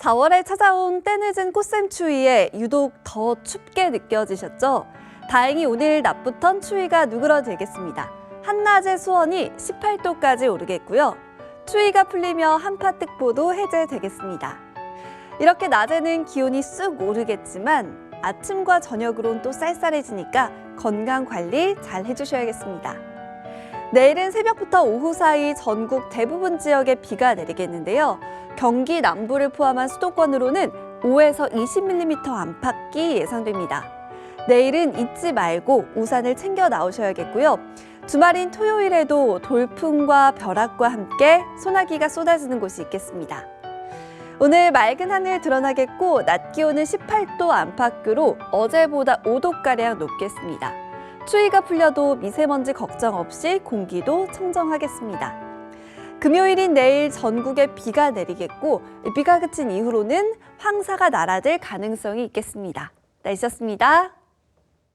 4월에 찾아온 때늦은 꽃샘추위에 유독 더 춥게 느껴지셨죠? 다행히 오늘 낮부턴 추위가 누그러들겠습니다. 한낮의 수온이 18도까지 오르겠고요. 추위가 풀리며 한파특보도 해제되겠습니다. 이렇게 낮에는 기온이 쑥 오르겠지만 아침과 저녁으론 또 쌀쌀해지니까 건강 관리 잘 해주셔야겠습니다. 내일은 새벽부터 오후 사이 전국 대부분 지역에 비가 내리겠는데요. 경기 남부를 포함한 수도권으로는 5에서 20mm 안팎이 예상됩니다. 내일은 잊지 말고 우산을 챙겨 나오셔야겠고요. 주말인 토요일에도 돌풍과 벼락과 함께 소나기가 쏟아지는 곳이 있겠습니다. 오늘 맑은 하늘 드러나겠고 낮 기온은 18도 안팎으로 어제보다 5도가량 높겠습니다. 추위가 풀려도 미세먼지 걱정 없이 공기도 청정하겠습니다. 금요일인 내일 전국에 비가 내리겠고 비가 그친 이후로는 황사가 날아들 가능성이 있겠습니다. 날씨였습니다.